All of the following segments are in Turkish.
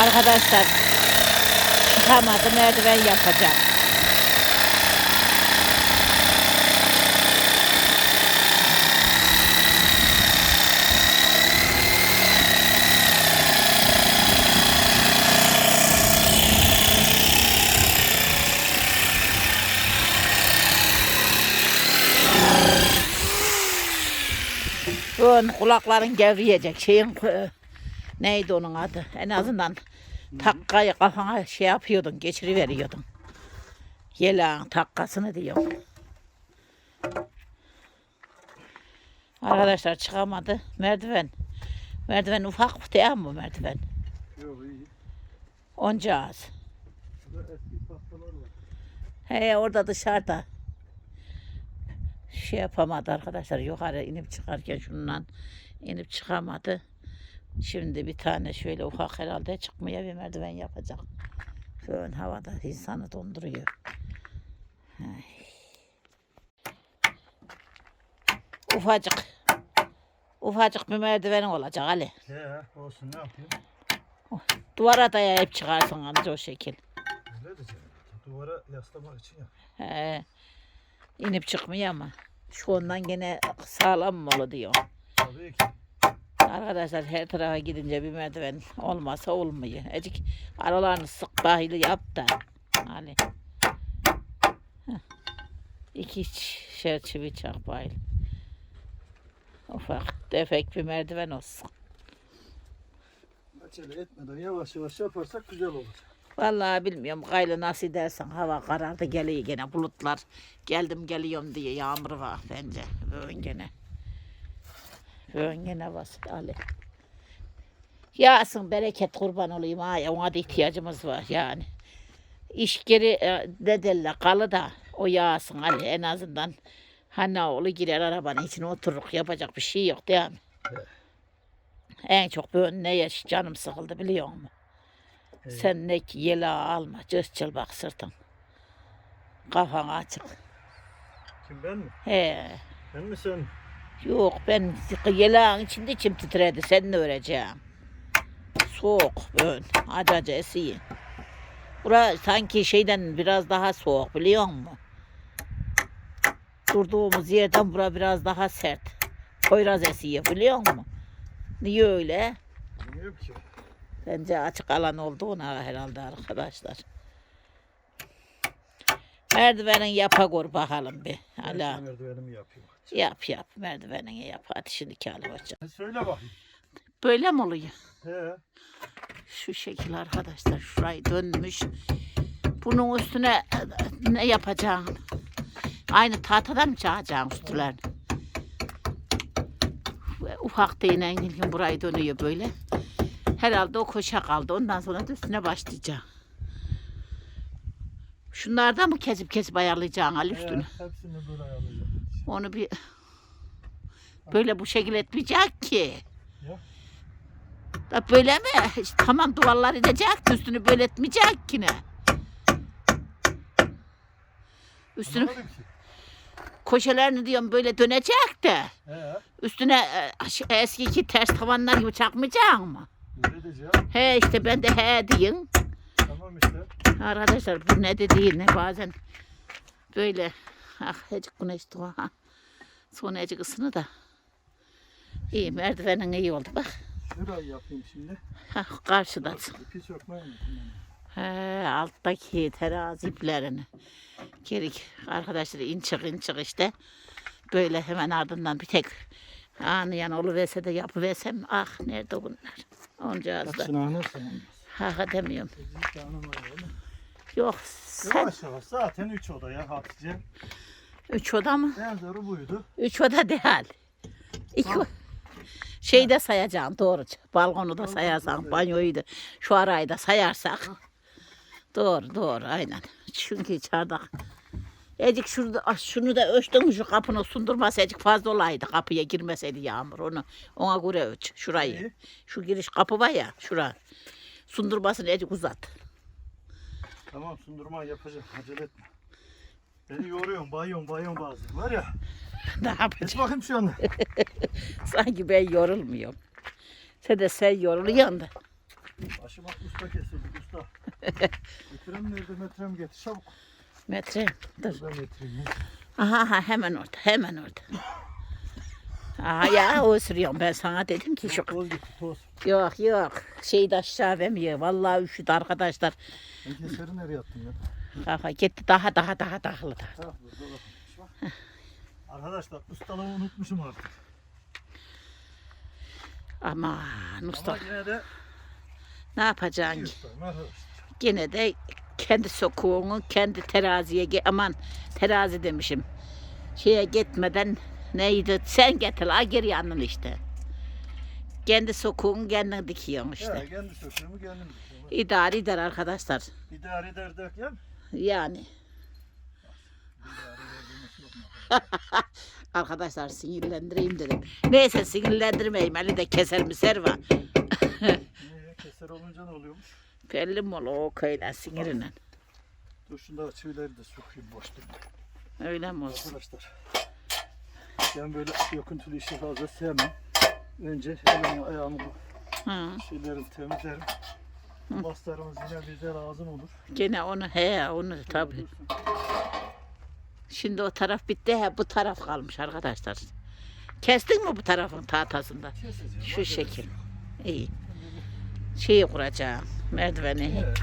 Arkadaşlar çıkamadı merdiven yapacağım. Ön kulakların gevriyecek şeyin e, neydi onun adı? En azından takkayı kafana şey yapıyordun, geçiriveriyordun. Yelağın takkasını diyorum. Arkadaşlar çıkamadı. Merdiven. Merdiven ufak değil mi merdiven? Yok iyi. Onca az. Eski tahtalar var. He orada dışarıda. Şey yapamadı arkadaşlar yukarı inip çıkarken şundan inip çıkamadı. Şimdi bir tane şöyle ufak herhalde çıkmaya bir merdiven yapacak. Fön havada insanı donduruyor. Ay. Ufacık. Ufacık bir merdivenin olacak Ali. He olsun ne yapayım? Duvara dayayıp çıkarsın anca o şekil. Öyle de canım. Duvara yaslamak için yap. He. İnip çıkmıyor ama. Şu ondan gene sağlam mı olur diyor. Tabii ki. Arkadaşlar her tarafa gidince bir merdiven olmasa olmuyor. Ecik aralarını sık bahili yap da. Ali. Heh. İki ç- çerçeve çak bahil. Ufak tefek bir merdiven olsun. Acele etmeden yavaş yavaş yaparsak güzel olacak. Vallahi bilmiyorum gayrı nasıl dersen hava karardı geliyor gene bulutlar. Geldim geliyorum diye yağmur var bence. Bugün gene. Gene var Ali. Yağsın bereket kurban olayım ha ona da ihtiyacımız var yani. İş geri e, ne derler kalı da o yağsın Ali en azından. Hanne oğlu girer arabanın içine otururuk yapacak bir şey yok değil mi? Evet. En çok böyle ne yaş canım sıkıldı biliyor musun? Evet. Sen ne ki yela alma, cız bak sırtın. Kafan açık. Kim ben mi? He. Ben mi sen? Yok ben yelağın içinde içim titredi. Seninle öreceğim. Soğuk ön. Acı acı esiyor. Bura sanki şeyden biraz daha soğuk biliyor musun? Durduğumuz yerden bura biraz daha sert. Poyraz esiyor biliyor musun? Niye öyle? Bilmiyorum ki. Bence açık alan olduğuna herhalde arkadaşlar. Merdivenin yapa gör bakalım bir. Hala merdivenimi yapayım. yap yap merdivenini yap. Hadi şimdi hoca. Sen söyle bakayım. Böyle mi oluyor? He. Şu şekil arkadaşlar şurayı dönmüş. Bunun üstüne ne yapacaksın? Aynı tahtadan mı çağıracaksın üstülerini? Ufak değinen ilgin burayı dönüyor böyle. Herhalde o koşa kaldı. Ondan sonra da üstüne başlayacağım. Şunlardan mı kesip kesip ayarlayacaksın Ali üstünü? He, hepsini böyle ayarlayacağım. Onu bir böyle bu şekil etmeyecek ki. Ya. Da böyle mi? İşte tamam duvarlar edecek de üstünü böyle etmeyecek ki ne? Üstünü Anlamadım ki. köşelerini diyorum böyle dönecek de He. üstüne e, şu eskiki ters tavanlar gibi çakmayacak mı? Öyle edeceğim. He işte ben de he diyeyim. İşte. Arkadaşlar bu ne dediği ne bazen böyle ah hecik güneş doğu ha. Sonra hecik ısını da. İyi merdivenin iyi oldu bak. Şurayı yapayım şimdi. Ha, karşıda. İpi unuttum. He, alttaki terazi iplerini. Gerik arkadaşlar inçik inçik işte. Böyle hemen ardından bir tek anlayan oluverse de yapıversem ah nerede bunlar? Onca az da. Hepsini anırsan. Ha ha demiyorum. Bir tane var öyle. Yok sen Yavaş yavaş. Zaten üç oda ya Hatice. üç oda mı? En zoru buydu. Üç oda değil. İki Tamam. Şeyi de sayacağım doğru. Balkonu da sayarsan, banyoyu da şu arayı da sayarsak. Doğru doğru aynen. Çünkü çardak. Ecik şurada, ah, şunu da ölçtün şu kapını sundurması ecik fazla olaydı. Kapıya girmeseydi yağmur onu. Ona göre ölç şurayı. Şu giriş kapı var ya şura. Sundurmasını ecik uzat. Tamam sundurma yapacağım. Acele etme. Beni yoruyorsun, bayıyorsun, bayıyorsun bazen. Var ya. Ne Geç yapacağım? bakayım şu anda. Sanki ben yorulmuyorum. Sen de sen yoruluyorsun da. Başıma usta kesildi usta. Getirem nerede metrem getir çabuk. Metre. Dur. Ben ya. Aha, aha hemen orada. Hemen orada. Aha ya o sürüyorum ben sana dedim ki şu Toz gitti toz. yok yok şeyi de aşağı vermiyor. Vallahi üşüdü arkadaşlar. Keseri nereye attım ya? Aha gitti daha daha daha. Ha burada bakmış bak. Arkadaşlar ustalığımı unutmuşum artık. Aman Ama usta yine de ne yapacaksın? arkadaşlar. Gene de kendi sokuğunu kendi teraziye aman terazi demişim. Şeye gitmeden neydi sen getir la geri yanın işte. Kendi sokuğunu kendin dikiyorsun işte. Ya kendi söküğümü kendim dikiyorum. İdare eder arkadaşlar. İdare eder derken Yani arkadaşlar sinirlendireyim dedim. Neyse sinirlendirmeyeyim. Ali de keser mi serva. Niye? Keser olunca ne oluyormuş? Belli mi o köyler siniriyle. Dur şunda çivileri de sokayım boş durma. Öyle mi olsun? Arkadaşlar ben böyle yokuntulu işi fazla sevmem. Önce elimi ayağımı Hı. şeyleri temizlerim. Baslarımız yine bize lazım olur. Gene onu he onu tabii. Şimdi o taraf bitti he bu taraf kalmış arkadaşlar. Kestin mi bu tarafın tahtasında? Keseceğim. Şu bak şekil. öyle. İyi. Şeyi kuracağım. Merdiveni. Evet,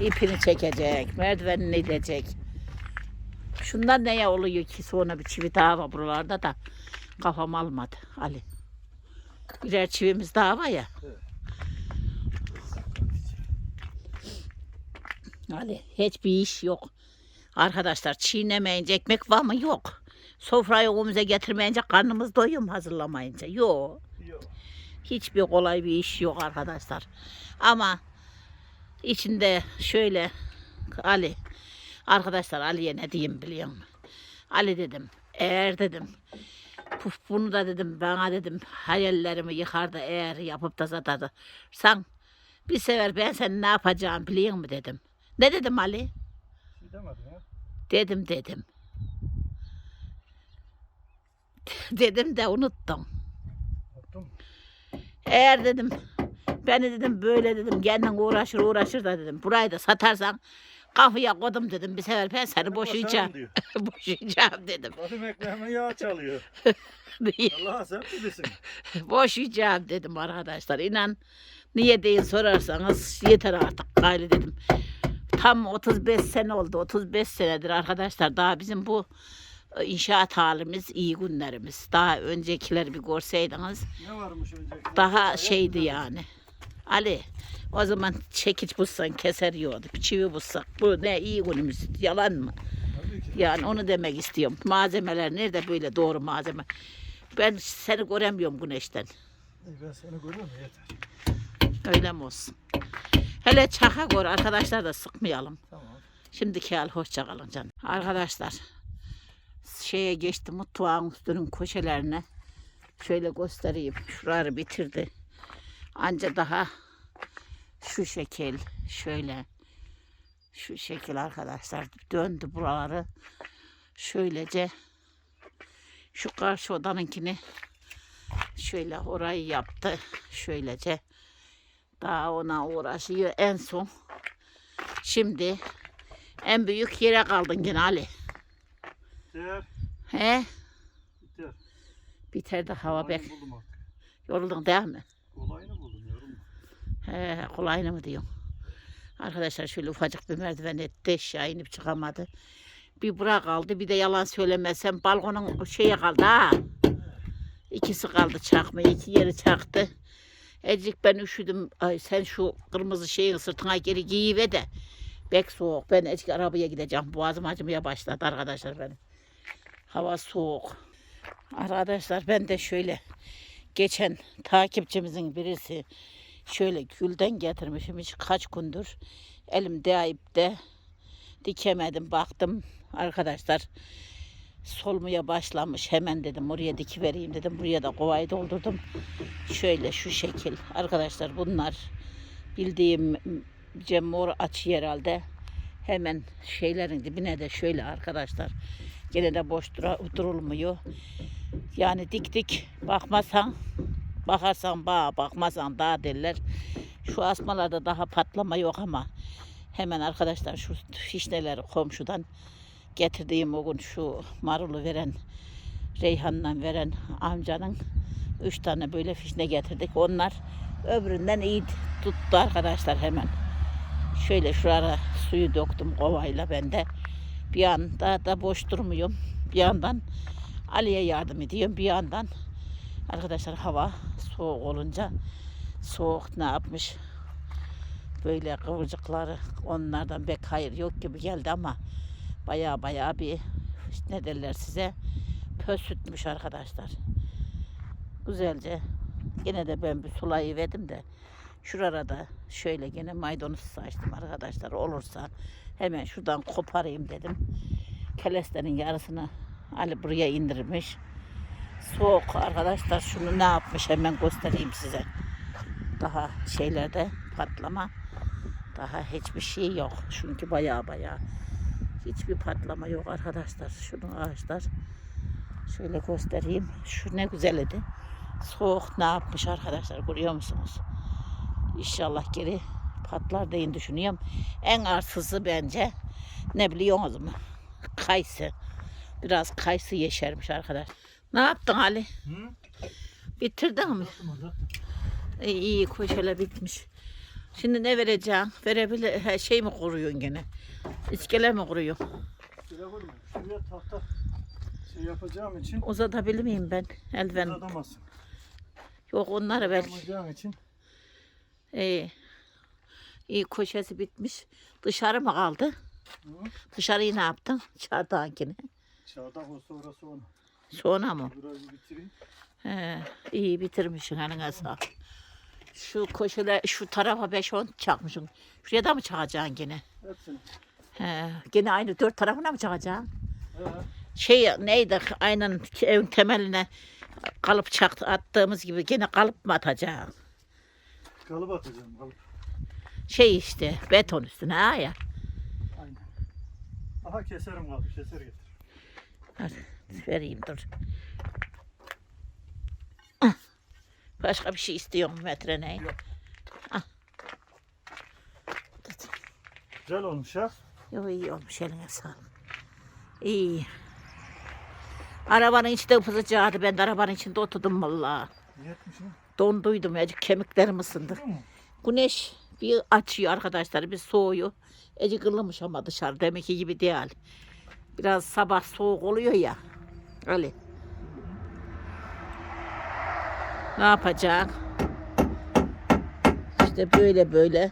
ip. ipini çekecek. Merdivenini edecek. Şunlar neye oluyor ki sonra bir çivi daha var buralarda da kafam almadı Ali. Birer çivimiz daha var ya. Evet. Ali hiçbir iş yok. Arkadaşlar çiğnemeyince ekmek var mı? Yok. Sofrayı önümüze getirmeyince karnımız doyuyor mu hazırlamayınca? Yok. Yok. Hiçbir kolay bir iş yok arkadaşlar. Ama içinde şöyle Ali arkadaşlar Ali'ye ne diyeyim biliyor musun? Ali dedim eğer dedim puf bunu da dedim bana dedim hayallerimi yıkar da eğer yapıp da satardı. Sen bir sefer ben sen ne yapacağım biliyor musun dedim. Ne dedim Ali? Şey demedim ya. Dedim dedim. dedim de unuttum. Baktım. Eğer dedim beni dedim böyle dedim kendin uğraşır uğraşır da dedim burayı da satarsan kafaya koydum dedim bir sefer ben seni boşayacağım. diyor. boşayacağım dedim. Benim ekmeğime yağ çalıyor. Allah'a sen bilirsin. boşayacağım dedim arkadaşlar. İnan niye değil sorarsanız yeter artık gayrı dedim. Tam 35 sene oldu. 35 senedir arkadaşlar daha bizim bu e, inşaat halimiz iyi günlerimiz. Daha öncekileri bir görseydiniz Ne varmış önceki? daha şeydi yani. Ali o zaman çekiç bulsan keser yiyordu. Bir çivi bulsak bu ne iyi günümüz yalan mı? Yani onu demek istiyorum. Malzemeler nerede böyle doğru malzeme. Ben seni göremiyorum güneşten. Ben seni görüyorum yeter. Öyle mi olsun? Hele çaka gör arkadaşlar da sıkmayalım. Tamam. Şimdiki hal hoşça kalın canım. Arkadaşlar şeye geçti mutfağın üstünün köşelerine. Şöyle göstereyim. Şuraları bitirdi. Anca daha şu şekil şöyle şu şekil arkadaşlar döndü buraları. Şöylece şu karşı odanınkini şöyle orayı yaptı. Şöylece daha ona uğraşıyor en son. Şimdi en büyük yere kaldın yine Ali. Biter. He? Biter. Biter de hava bek. Yoruldun değil mi? He, kolayını mı diyorum? Arkadaşlar şöyle ufacık bir merdiven etti. Aşağı inip çıkamadı. Bir bura kaldı. Bir de yalan söylemezsem balkonun şeye kaldı ha. İkisi kaldı çakma. iki yeri çaktı. Ecik ben üşüdüm. Ay sen şu kırmızı şeyin sırtına geri giyiver de. Bek soğuk. Ben ecik arabaya gideceğim. Boğazım acımaya başladı arkadaşlar benim. Hava soğuk. Arkadaşlar ben de şöyle geçen takipçimizin birisi şöyle gülden getirmişim. Hiç kaç gündür elim değip de dikemedim. Baktım arkadaşlar solmaya başlamış. Hemen dedim oraya dikivereyim dedim. Buraya da kovayı doldurdum. Şöyle şu şekil. Arkadaşlar bunlar bildiğim mor açı herhalde. Hemen şeylerin dibine de şöyle arkadaşlar gene de boş dura, durulmuyor yani dik dik bakmasan bakarsan bağ bakmasan dağ derler Şu asmalarda daha patlama yok ama hemen arkadaşlar şu fişneleri komşudan getirdiğim o gün şu marulu veren Reyhan'dan veren amcanın üç tane böyle fişne getirdik. Onlar öbüründen iyi tuttu arkadaşlar hemen. Şöyle şuraya suyu döktüm kovayla ben de. Bir anda da boş durmuyorum. Bir yandan Ali'ye yardım ediyorum. Bir yandan arkadaşlar hava soğuk olunca soğuk ne yapmış? Böyle kıvırcıkları onlardan pek hayır yok gibi geldi ama baya baya bir ne derler size pösütmüş arkadaşlar. Güzelce yine de ben bir sulayı verdim de şurada şöyle yine maydanoz saçtım arkadaşlar olursa hemen şuradan koparayım dedim. Kelestenin yarısını Ali buraya indirmiş. Soğuk arkadaşlar şunu ne yapmış hemen göstereyim size. Daha şeylerde patlama daha hiçbir şey yok. Çünkü baya baya hiçbir patlama yok arkadaşlar. Şunun ağaçlar şöyle göstereyim. Şu ne güzel idi. Soğuk ne yapmış arkadaşlar görüyor musunuz? İnşallah geri patlar diye düşünüyorum. En arsızı bence ne biliyorsunuz mu? Kayısı. Biraz kayısı yeşermiş arkadaş. Ne yaptın Ali? Hı? Bitirdin mi? Yaptım orada. İyi, iyi koşuyla bitmiş. Şimdi ne vereceksin? Verebilir he, şey mi kuruyorsun gene? İskele mi kuruyorsun? Şuraya koyma. Şuraya tahta şey yapacağım için Uzatabilir miyim ben? Eldiven. uzatamazsın. Yok onları belki. Yapacağım için İyi. İyi koşesi bitmiş. Dışarı mı kaldı? Hı. Dışarıyı ne yaptın? Çardağınkini. çardak olsa orası onu. Sonra mı? Burayı bitireyim. He, iyi bitirmişsin eline sağlık. Şu koşuyla şu tarafa 5-10 çakmışsın. Şuraya da mı çakacaksın gene? Hepsini. He, gene aynı dört tarafına mı çakacaksın? He. şey neydi aynen evin temeline kalıp çaktı attığımız gibi gene kalıp mı atacağım? Kalıp atacağım kalıp. Şey işte beton üstüne ha ya. Aynen. Aha keserim kalıp. Keser getir. Hadi vereyim dur. Ah, Başka bir şey istiyorum metre ne? Yok. Ah. Güzel olmuş ha. Yok iyi olmuş eline sağlık. İyi. Arabanın içinde ısıtacaktı. Ben de arabanın içinde oturdum mi? Donduydum ya kemiklerim ısındı. Güneş bir açıyor arkadaşlar, bir soğuyor. Eci kırılmış ama dışarı demek gibi değil. Biraz sabah soğuk oluyor ya. Ali. Ne yapacak? İşte böyle böyle.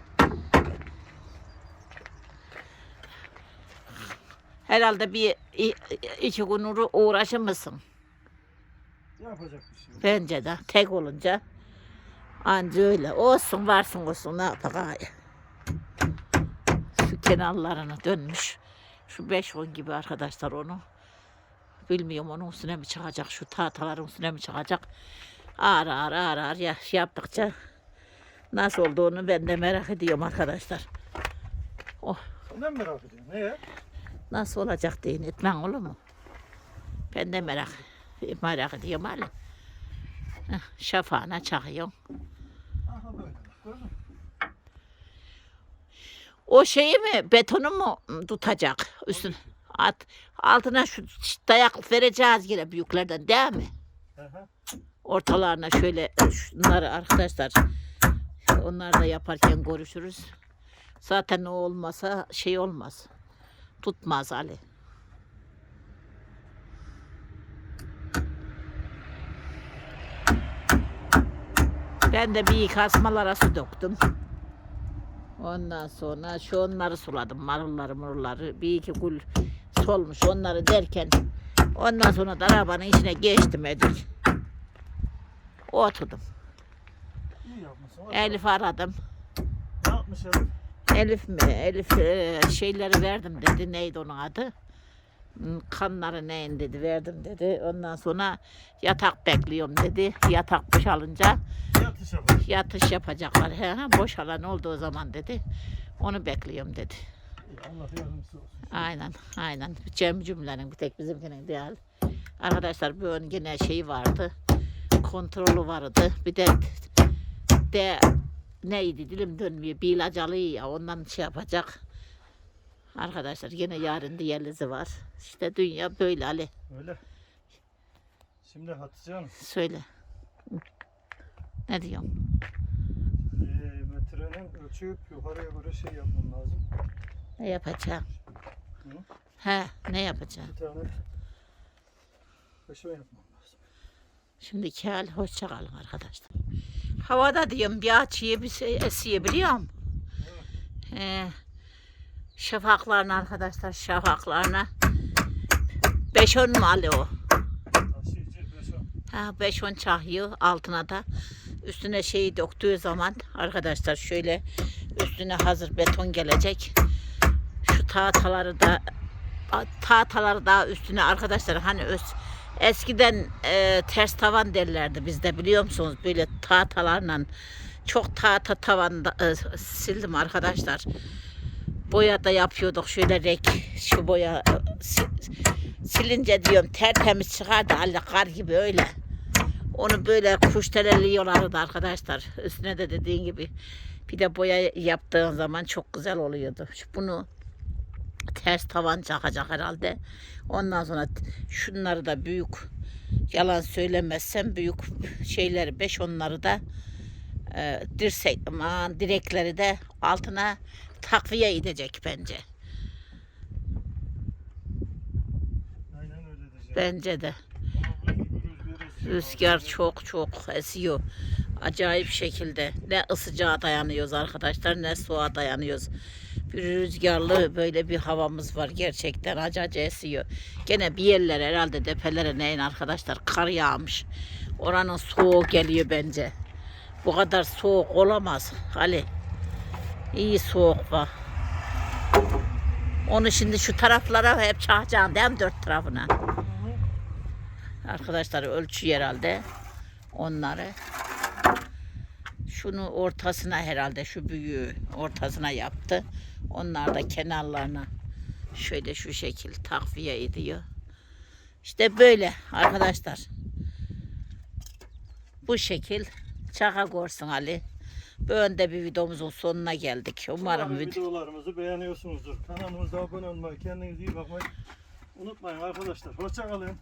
Herhalde bir iki gün uğra- uğraşır mısın? Yapacak bir şey yok. Bence de tek olunca anca öyle. Olsun varsın olsun ne yapak Şu kenarlarına dönmüş. Şu beş on gibi arkadaşlar onu. Bilmiyorum onun üstüne mi çıkacak, şu tahtaların üstüne mi çıkacak. Ağır ağır ağır ağır ya, yaptıkça nasıl olduğunu ben de merak ediyorum arkadaşlar. Oh, Senden merak ediyorum. Neye? nasıl olacak deyin etmen olur mu? Ben de merak, merak ediyorum hala. Şafağına çakıyorum. Aha böyle. bak, Gördün mü? O şeyi mi betonu mu tutacak üstüne? At, altına şu dayak vereceğiz yine büyüklerden değil mi? Ortalarına şöyle şunları arkadaşlar onlar da yaparken görüşürüz. Zaten o olmasa şey olmaz. Tutmaz Ali. Ben de bir kasmalara su döktüm. Ondan sonra şu onları suladım. Marulları murulları. Bir iki gül solmuş onları derken ondan sonra da arabanın içine geçtim Edik. Oturdum. İyi yapmışsın. Bak, Elif aradım. Ne yapmış Elif? Elif mi? Elif e, şeyleri verdim dedi. Neydi onun adı? Hmm, Kanları neyin dedi verdim dedi. Ondan sonra yatak bekliyorum dedi. Yatak boşalınca Yatış yapar. yatış yapacaklar. He, ha, boşalan olduğu zaman dedi. Onu bekliyorum dedi. İyi, Allah yardımcısı olsun. Aynen, aynen. Cem cümlenin bir tek bizimkinin değil. Arkadaşlar bu ön yine şey vardı. Kontrolü vardı. Bir de de neydi dilim dönmüyor. Bir ilaç ya ondan şey yapacak. Arkadaşlar yine yarın diğerlizi var. İşte dünya böyle Ali. Öyle. Şimdi Hatice Hanım. Söyle. Ne diyorum? Ee, metrenin ölçüp yukarıya göre şey yapmam lazım. Ne yapacağım? Hı? He ne yapacağım? Bir tane kaşıma yapmam lazım. Şimdi kel hoşça kalın arkadaşlar. Havada diyorum bir açıyı bir şey esiyor biliyor musun? He. Şafaklarına arkadaşlar şafaklarına. 5-10 mu Ali o? Ha 5-10 çahıyor altına da. Üstüne şeyi döktüğü zaman arkadaşlar şöyle üstüne hazır beton gelecek. Tahtaları da tahtaları da üstüne arkadaşlar hani öz, eskiden e, ters tavan derlerdi bizde biliyor musunuz? Böyle tahtalarla çok tahta tavanda e, sildim arkadaşlar. Boya da yapıyorduk şöyle renk şu boya e, si- silince diyorum tertemiz çıkardı Allah kar gibi öyle. Onu böyle kuşteleliyorlardı arkadaşlar. Üstüne de dediğin gibi bir de boya yaptığın zaman çok güzel oluyordu. Bunu ters tavan çakacak herhalde. Ondan sonra şunları da büyük yalan söylemezsem büyük şeyleri beş onları da e, dirsek aman direkleri de altına takviye edecek bence. Aynen öyle diyeceğim. Bence de. Rüzgar çok çok esiyor. Acayip şekilde. Ne ısıcağa dayanıyoruz arkadaşlar ne soğuğa dayanıyoruz. Bir rüzgarlı böyle bir havamız var gerçekten acayip esiyor. Gene bir yerler herhalde tepelere neyin arkadaşlar kar yağmış. Oranın soğuğu geliyor bence. Bu kadar soğuk olamaz Ali. İyi soğuk var. Onu şimdi şu taraflara hep çağıracaksın değil mi dört tarafına? Arkadaşlar ölçü herhalde onları. Şunu ortasına herhalde şu büyüğü ortasına yaptı. Onlar da kenarlarına şöyle şu şekil takviye ediyor. İşte böyle arkadaşlar. Bu şekil çaka gorsun Ali. Böyle de bir videomuzun sonuna geldik. Umarım Umarım video videolarımızı beğeniyorsunuzdur. Kanalımıza abone olmayı, kendinize iyi bakmayı unutmayın arkadaşlar. Hoşça kalın.